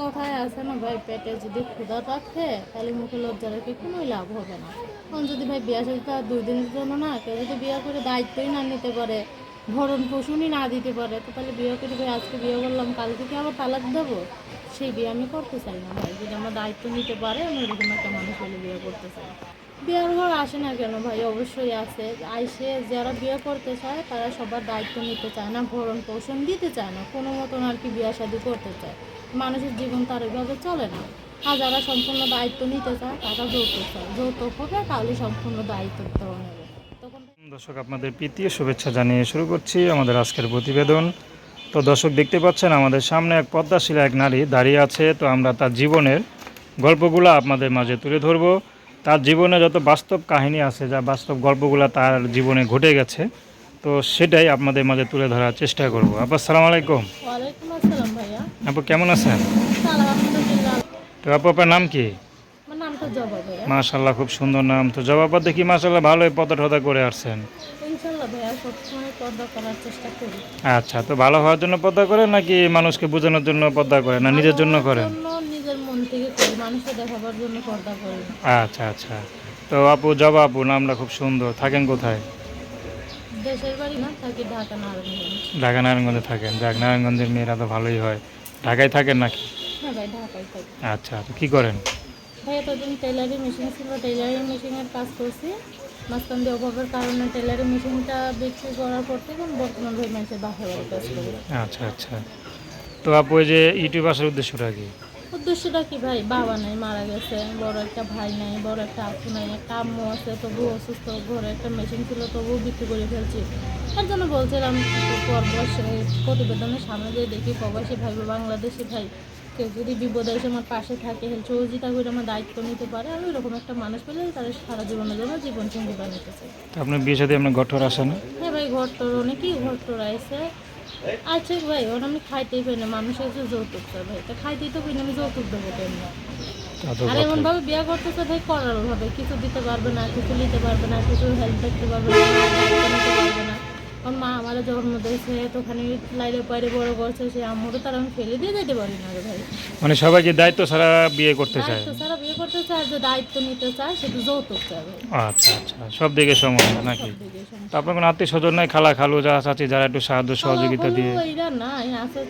কথায় আছে না ভাই, পেটে যদি ক্ষুধা থাকে তাহলে মুখে লজ্জা রেখে কোনো লাভ হবে না। কারণ যদি ভাই বিয়ে সাথে তার দুই দিনের জন্য না, কেউ যদি বিয়ে করে দায়িত্বই না নিতে পারে, ভরণ পোষণই না দিতে পারে, তো তাহলে বিয়ে করে ভাই আজকে বিয়ে করলাম, কালকে কি আবার তালাক দেবো? সেই বিয়ে আমি করতে চাই না ভাই। যদি আমার দায়িত্ব নিতে পারে আমি এরকম একটা মানুষ হলে বিয়ে করতে চাই। বিয়ের ঘর আসে না কেন ভাই? অবশ্যই আছে আইসে যারা বিয়ে করতে চায়, তারা সবার দায়িত্ব নিতে চায় না, ভরণ পোষণ দিতে চায় না, কোনো মতন আর কি বিয়ে শাদি করতে চায়। মানুষের জীবন তার ওইভাবে চলে না। আর যারা সম্পূর্ণ দায়িত্ব নিতে চায়, তারা যৌতুক চায়। যৌতুক হবে, তাহলে সম্পূর্ণ দায়িত্ব তখন দর্শক, আপনাদের প্রীতি ও শুভেচ্ছা জানিয়ে শুরু করছি আমাদের আজকের প্রতিবেদন। তো দর্শক, দেখতে পাচ্ছেন, আমাদের সামনে এক পদ্মাশীলা এক নারী দাঁড়িয়ে আছে। তো আমরা তার জীবনের গল্পগুলো আপনাদের মাঝে তুলে ধরবো। তার জীবনে যত বাস্তব কাহিনী আছে, যা বাস্তব গল্পগুলো তার জীবনে ঘটে গেছে তো সেটাই আপনাদের মাঝে তুলে ধরার চেষ্টা করব। আপা আসসালামু আলাইকুম। ওয়ালাইকুম আসসালাম ভাইয়া। আপু কেমন আছেন? তো আপু আপনার নাম কি? মাশাল্লাহ খুব সুন্দর নাম। তো জবাব দেখি মাশাল্লাহ ভালোই পদা টদা করে আসছেন? আচ্ছা তো ভালো হওয়ার জন্য পদ্মা করেন নাকি মানুষকে বোঝানোর জন্য পদ্মা করেন না নিজের জন্য করেন? আচ্ছা আচ্ছা। তো আপু জবা আপু নামটা খুব সুন্দর। থাকেন কোথায়? দেশের বাড়ি না থাকি ঢাকা নারায়ণগঞ্জ। ঢাকা নারায়ণগঞ্জে থাকেন। যাক নারায়ণগঞ্জের মেয়েরা তো ভালোই হয়। ঢাকায় থাকেন নাকি? হ্যাঁ ভাই ঢাকায় থাকি। আচ্ছা তো কী করেন? ভাই এতদিন টেলারিং মেশিন ছিল। টেলারিং মেশিনের কাজ করছি। মাঝখান দিয়ে অভাবের কারণে টেলারিং মেশিনটা বিক্রি করার পর থেকে বর্তমান ভাই মানুষের বাসা বাড়ি কাজ করি। আচ্ছা আচ্ছা। তো আপু যে ইউটিউব আসার উদ্দেশ্যটা কি? উদ্দেশ্যটা কি ভাই? বাবা নাই মারা গেছে বড় একটা ভাই নাই বড় একটা আপু নাই একটা আম্মু আছে তবুও অসুস্থ ঘরে একটা মেশিন ছিল তবুও বিক্রি করে ফেলছি। তার জন্য বলছিলাম পরবশ প্রতিবেদনের সামনে দিয়ে দেখি প্রবাসী ভাই বা বাংলাদেশি ভাই। কেউ যদি বিপদে এসে আমার পাশে থাকে সহযোগিতা করে আমার দায়িত্ব নিতে পারে আমি ওরকম একটা মানুষ পেলে তাদের সারা জীবনের জন্য জীবন সঙ্গী বানাতে চাই আপনার বিয়ে সাথে আপনার গঠর আসে না? হ্যাঁ ভাই ঘর তোর অনেকই ঘর তোর আছে। আচ্ছা ভাই ওর আমি খাইতেই পাই না মানুষের যে যৌতুক চাই ভাই তা খাইতেই তো পাই না আমি যৌতুক দেবো কেন না আর এমন ভাবে বিয়ে করতেছে ভাই করার ভাবে কিছু দিতে পারবে না কিছু নিতে পারবে না কিছু হেল্প দেখতে পারবে না পারবে না। আমার মা আমার জন্ম দিয়েছে তো ওখানে লাইলে পাইরে বড় করছে সে আম্মুরও তার আমি ফেলে দিয়ে যেতে পারি না ভাই। মানে সবাইকে দায়িত্ব ছাড়া বিয়ে করতে চায়? দায়িত্ব ছাড়া বিয়ে করতে চায় যে দায়িত্ব নিতে চায় সেটা যৌতুক চায় আচ্ছা আচ্ছা সব দিকে সমস্যা নাকি। তো আপনার কোনো আত্মীয় স্বজন নাই খালা খালু যা চাচি যারা একটু সাহায্য সহযোগিতা দিয়ে? নাই আছে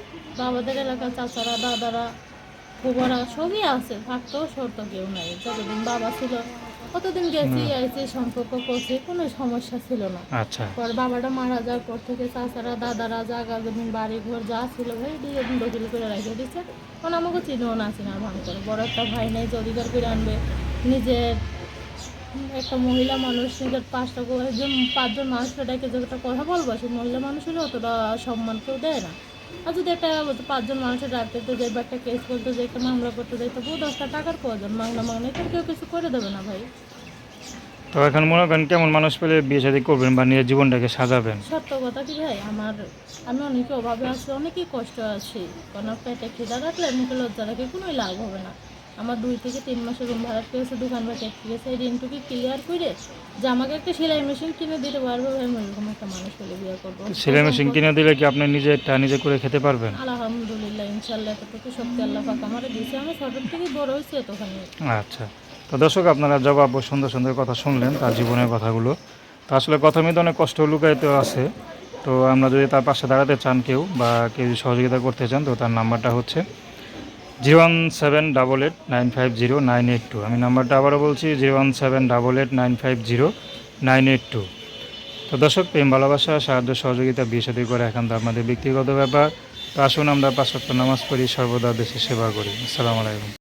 বাবাদের এলাকার চাচারা দাদারা। ফুবারা সবই আছে থাকতেও শর্ত কেউ নাই। যতদিন বাবা ছিল কতদিন গেছি আইছি সম্পর্ক করছি কোনো সমস্যা ছিল না। আচ্ছা। পর বাবাটা মারা যাওয়ার পর থেকে চাচারা দাদারা জাগা জমিন বাড়ি ঘর যা ছিল ভাই দিয়ে দিন দখিল করে রেখে দিচ্ছে কারণ আমাকে চিনেও না চিনার ভাঙ করে। বড় একটা ভাই নেই অধিকার করে আনবে। নিজের একটা মহিলা মানুষ নিজের পাঁচটা যে পাঁচজন মানুষকে ডেকে যে একটা কথা বলব সেই মহিলা মানুষ হলে অতটা সম্মান কেউ দেয় না। আর যদি একটা পাঁচজন মানুষের ডাকতে তো যে বা একটা কেস করতে যে একটা মামলা করতে যাই তবুও দশটা টাকার প্রয়োজন মামলা মামলা তো কেউ কিছু করে দেবে না ভাই। তো এখন মনে করেন কেমন মানুষ পেলে বিয়ে শাদি করবেন বা নিজের জীবনটাকে সাজাবেন? সত্য কথা কি ভাই? আমার আমি অনেকে অভাবে আছি অনেকই কষ্ট আছি। কোনো পেটে খিদা রাখলে মুখে লজ্জা রাখে কোনোই লাভ হবে না। আমার দুই থেকে তিন মাসের রুম ভাড়া পেয়েছে দোকান বা কেটে গেছে। এই ঋণটুকু ক্লিয়ার করে যে আমাকে একটা সেলাই মেশিন কিনে দিতে পারবে ভাই আমি এরকম একটা মানুষ হলে বিয়ে করব। সেলাই মেশিন কিনে দিলে কি আপনি নিজেরটা নিজে করে খেতে পারবেন? আলহামদুলিল্লাহ ইনশাল্লাহ এতটুকু শক্তি আল্লাহ পাক আমার দিয়েছে। আমি ছোটোর থেকে বড় হয়েছি এতখানি। আচ্ছা। তো দর্শক আপনারা জবাব সুন্দর সুন্দর কথা শুনলেন তার জীবনের কথাগুলো। তো আসলে কথার মধ্যে অনেক কষ্ট লুকায়িত আছে। তো আমরা যদি তার পাশে দাঁড়াতে চান কেউ বা কেউ যদি সহযোগিতা করতে চান তো তার নাম্বারটা হচ্ছে zero one seven double eight nine five zero nine eight two. আমি নাম্বারটা আবারও বলছি, zero one seven double eight nine five zero nine eight two. তো দর্শক, প্রেম, ভালোবাসা, সাহায্য, সহযোগিতা, বিয়ে করে এখন তো আপনাদের ব্যক্তিগত ব্যাপার। তো আসুন আমরা পাঁচ নামাজ পড়ি, সর্বদা দেশের সেবা করি। আসসালামু আলাইকুম।